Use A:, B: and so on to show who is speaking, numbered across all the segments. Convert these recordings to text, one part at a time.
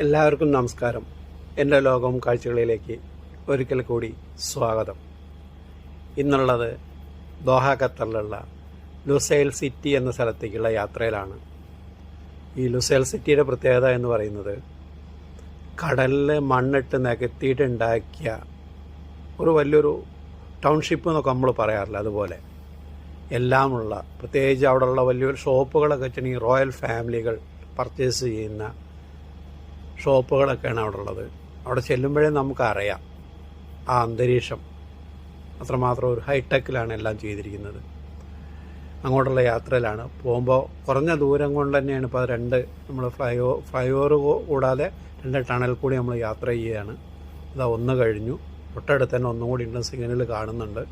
A: എല്ലാവർക്കും നമസ്കാരം. എന്റെ ലോകം കാഴ്ചകളിലേക്ക് ഒരിക്കൽ കൂടി സ്വാഗതം. ഇന്നുള്ളത് ദോഹ ഖത്തറിലുള്ള ലുസൈൽ സിറ്റി എന്ന സ്ഥലത്തേക്കുള്ള യാത്രയിലാണ്. ഈ ലുസൈൽ സിറ്റിയുടെ പ്രത്യേകത എന്ന് പറയുന്നത് കടലിൽ മണ്ണിട്ട് നികത്തിയിട്ടുണ്ടാക്കിയ ഒരു വലിയൊരു ടൗൺഷിപ്പ് എന്നൊക്കെ നമ്മൾ പറയാറില്ല. അതുപോലെ എല്ലാമുള്ള പ്രത്യേകിച്ച് അവിടെയുള്ള വലിയൊരു ഷോപ്പുകളൊക്കെ വെച്ചിട്ടുണ്ടെങ്കിൽ റോയൽ ഫാമിലികൾ പർച്ചേസ് ചെയ്യുന്ന ഷോപ്പുകളൊക്കെയാണ് അവിടെ ഉള്ളത് അവിടെ ചെല്ലുമ്പോഴേ നമുക്കറിയാം. ആ അന്തരീക്ഷം അത്രമാത്രം ഒരു ഹൈടെക്കിലാണ് എല്ലാം ചെയ്തിരിക്കുന്നത്. അങ്ങോട്ടുള്ള യാത്രയിലാണ്. പോകുമ്പോൾ കുറഞ്ഞ ദൂരം കൊണ്ട് തന്നെയാണ് ഇപ്പോൾ രണ്ട് നമ്മൾ ഫ്ലൈ ഓ ഫ്ലൈ ഓവർ കൂടാതെ രണ്ട് ടണൽ കൂടി നമ്മൾ യാത്ര ചെയ്യുകയാണ് അതാ ഒന്ന് കഴിഞ്ഞു. തൊട്ടടുത്ത് തന്നെ ഒന്നും കൂടി ഉണ്ട് സിഗ്നൽ കാണുന്നുണ്ട്.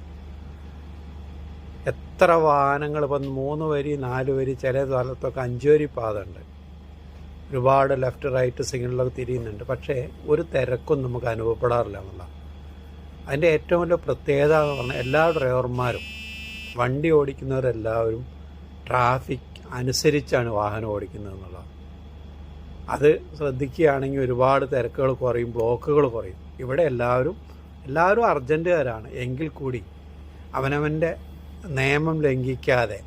A: എത്ര വാഹനങ്ങൾ ഇപ്പം മൂന്ന് വരി നാല് വരി ചില സ്ഥലത്തൊക്കെ അഞ്ച് വരി പാത ഉണ്ട് ഒരുപാട് ലെഫ്റ്റ് റൈറ്റ് സിഗ്നലൊക്കെ തിരിയുന്നുണ്ട്. പക്ഷേ ഒരു തിരക്കും നമുക്ക് അനുഭവപ്പെടാറില്ല എന്നുള്ള അതിന്റെ ഏറ്റവും വലിയ പ്രത്യേകത എന്ന് പറഞ്ഞാൽ എല്ലാ ഡ്രൈവർമാരും വണ്ടി ഓടിക്കുന്നവരെല്ലാവരും ട്രാഫിക് അനുസരിച്ചാണ് വാഹനം ഓടിക്കുന്നത് എന്നുള്ളത് അത് ശ്രദ്ധിക്കുകയാണെങ്കിൽ ഒരുപാട് തിരക്കുകൾ കുറയും ബ്ലോക്കുകൾ കുറയും. ഇവിടെ എല്ലാവരും എല്ലാവരും അർജന്റുകാരാണ്. എങ്കിൽ കൂടി അവനവന്റെ നിയമം ലംഘിക്കാതെ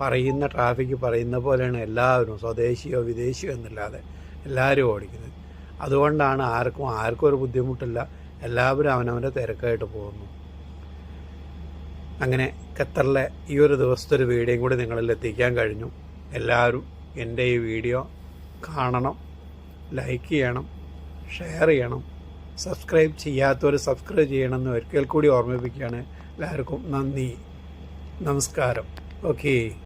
A: പറയുന്ന ട്രാഫിക് പറയുന്ന പോലെയാണ് എല്ലാവരും സ്വദേശിയോ വിദേശിയോ എന്നില്ലാതെ എല്ലാവരും ഓടിക്കുന്നത്. അതുകൊണ്ടാണ് ആർക്കും ആർക്കും ഒരു ബുദ്ധിമുട്ടില്ല. എല്ലാവരും അവനവന്റെ തിരക്കായിട്ട് പോകുന്നു. അങ്ങനെ ഖത്തറിലെ ഈ ഒരു ദിവസത്തെ ഒരു വീഡിയോയും കൂടി നിങ്ങളിൽ എത്തിക്കാൻ കഴിഞ്ഞു. എല്ലാവരും എന്റെ ഈ വീഡിയോ കാണണം ലൈക്ക് ചെയ്യണം ഷെയർ ചെയ്യണം. സബ്സ്ക്രൈബ് ചെയ്യാത്തവർ സബ്സ്ക്രൈബ് ചെയ്യണമെന്ന് ഒരിക്കൽ കൂടി ഓർമ്മിപ്പിക്കുകയാണ്. എല്ലാവർക്കും നന്ദി. നമസ്കാരം. ഓക്കേ